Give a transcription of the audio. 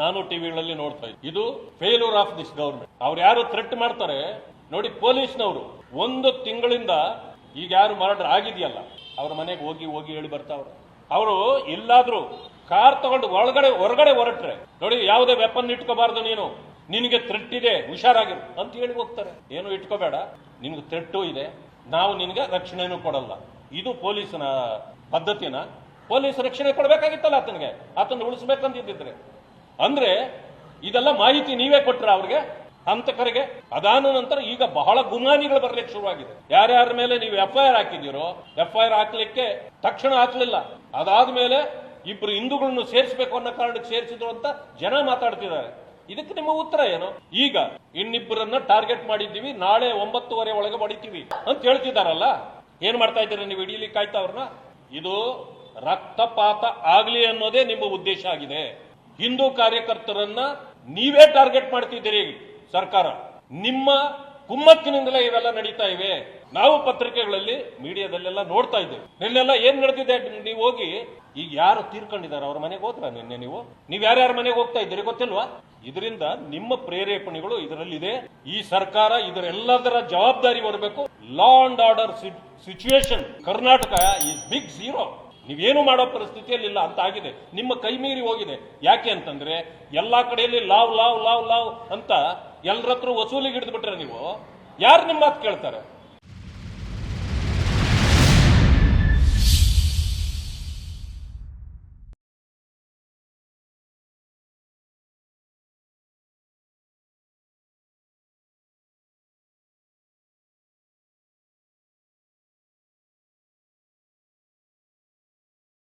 ನಾನು ಟಿವಿಗಳಲ್ಲಿ ನೋಡ್ತಾ ಇದ್ದೆ. ಇದು ಫೇಲ್ಯೂರ್ ಆಫ್ ದಿಸ್ ಗವರ್ಮೆಂಟ್ ಅವ್ರು ಯಾರು ಥ್ರೆಟ್ ಮಾಡ್ತಾರೆ, ನೋಡಿ ಪೊಲೀಸ್ನವರು, ಒಂದು ತಿಂಗಳಿಂದ ಈಗ ಯಾರು ಮರ್ಡರ್ ಆಗಿದೆಯಲ್ಲ, ಅವ್ರ ಮನೆಗೆ ಹೋಗಿ ಹೋಗಿ ಹೇಳಿ ಬರ್ತಾವ್ರೆ ಅವರು. ಎಲ್ಲಾದ್ರೂ ಕಾರ್ ತಗೊಂಡು ಒಳಗಡೆ, ಹೊರಗಡೆ ಹೊರಟ್ರೆ, ನೋಡಿ ಯಾವುದೇ ವೆಪನ್ ಇಟ್ಕೋಬಾರ್ದು ನೀನು, ನಿನಗೆ ಥ್ರೆಟ್ ಇದೆ, ಹುಷಾರಾಗಿರು ಅಂತ ಹೇಳಿ ಹೋಗ್ತಾರೆ. ಏನು ಇಟ್ಕೋಬೇಡ, ನಿನ್ಗೆ ಥ್ರೆಟ್ಟು ಇದೆ, ನಾವು ನಿನಗೆ ರಕ್ಷಣೆನೂ ಕೊಡಲ್ಲ. ಇದು ಪೊಲೀಸನ ಪದ್ಧತಿನ? ಪೊಲೀಸ್ ರಕ್ಷಣೆ ಕೊಡಬೇಕಾಗಿತ್ತಲ್ಲ ಆತನಿಗೆ. ಆತನ ಉಳಿಸ್ಬೇಕಂತಿದ್ದಿದ್ರೆ. ಅಂದ್ರೆ ಇದೆಲ್ಲ ಮಾಹಿತಿ ನೀವೇ ಕೊಟ್ರ ಅವ್ರಿಗೆ, ಹಂತಕರಿಗೆ. ಅದಾದ ನಂತರ ಈಗ ಬಹಳ ಗುಮಾನಿಗಳು ಬರ್ಲಿಕ್ಕೆ ಶುರುವಾಗಿದೆ. ಯಾರ್ಯಾರ ಮೇಲೆ ನೀವು ಎಫ್ ಐ ಆರ್ ಹಾಕಿದ್ದೀರೋ ಎಫ್ ಐ ಆರ್ ಹಾಕ್ಲಿಕ್ಕೆ ತಕ್ಷಣ ಹಾಕ್ಲಿಲ್ಲ. ಅದಾದ್ಮೇಲೆ ಇಬ್ರು ಹಿಂದೂಗಳನ್ನು ಸೇರಿಸಬೇಕು ಅನ್ನೋ ಕಾರಣಕ್ಕೆ ಸೇರಿಸಿದ್ರು ಅಂತ ಜನ ಮಾತಾಡ್ತಿದ್ದಾರೆ. ಇದಕ್ಕೆ ನಿಮ್ಮ ಉತ್ತರ ಏನು? ಈಗ ಇನ್ನಿಬ್ಬರನ್ನ ಟಾರ್ಗೆಟ್ ಮಾಡಿದ್ದೀವಿ, ನಾಳೆ ಒಂಬತ್ತುವರೆ ಒಳಗೆ ಹೊಡಿತೀವಿ ಅಂತ ಹೇಳ್ತಿದಾರಲ್ಲ ಏನ್ ಮಾಡ್ತಾ ಇದ್ದೀರಾ ನೀವು ಹಿಡೀಲಿಕ್ಕೆ ಆಯ್ತಾ ಅವ್ರನ್ನ? ಇದು ರಕ್ತಪಾತ ಆಗ್ಲಿ ಅನ್ನೋದೇ ನಿಮ್ಮ ಉದ್ದೇಶ ಆಗಿದೆ. ಹಿಂದೂ ಕಾರ್ಯಕರ್ತರನ್ನ ನೀವೇ ಟಾರ್ಗೆಟ್ ಮಾಡ್ತಿದ್ದೀರಿ ಸರ್ಕಾರ. ನಿಮ್ಮ ಕುಮ್ಮಕ್ಕಿನಿಂದಲೇ ಇವೆಲ್ಲ ನಡೀತಾ ಇವೆ. ನಾವು ಪತ್ರಿಕೆಗಳಲ್ಲಿ, ಮೀಡಿಯಾದಲ್ಲೆಲ್ಲ ನೋಡ್ತಾ ಇದ್ದೇವೆ. ನಿನ್ನೆಲ್ಲ ಏನ್ ನಡೆದಿದೆ? ನೀವು ಹೋಗಿ, ಈಗ ಯಾರು ತೀರ್ಕೊಂಡಿದ್ದಾರೆ? ಅವ್ರ ಮನೆಗೆ ಹೋದ್ರ ನಿನ್ನೆ ನೀವು? ನೀವ್ ಯಾರ್ಯಾರ ಮನೆಗೆ ಹೋಗ್ತಾ ಇದ್ದೀರಿ ಗೊತ್ತಿಲ್ವಾ? ಇದರಿಂದ ನಿಮ್ಮ ಪ್ರೇರೇಪಣೆಗಳು ಇದರಲ್ಲಿದೆ. ಈ ಸರ್ಕಾರ ಇದರೆಲ್ಲದರ ಜವಾಬ್ದಾರಿ ಬರಬೇಕು law and order situation Karnataka is big zero ನೀವೇನು ಮಾಡೋ ಪರಿಸ್ಥಿತಿಯಲ್ಲಿ ಇಲ್ಲ ಅಂತ ಆಗಿದೆ ನಿಮ್ಮ ಕೈ ಮೀರಿ ಹೋಗಿದೆ. ಯಾಕೆ ಅಂತಂದ್ರೆ, ಎಲ್ಲಾ ಕಡೆಯಲ್ಲಿ ಲಾವ್ ಲಾವ್ ಲಾವ್ ಲಾವ್ ಅಂತ ಎಲ್ಲರತ್ರ ವಸೂಲಿಗೆ ಹಿಡಿದು ಬಿಟ್ರೆ ನೀವು, ಯಾರು ನಿಮ್ಮ ಮಾತು ಕೇಳ್ತಾರೆ?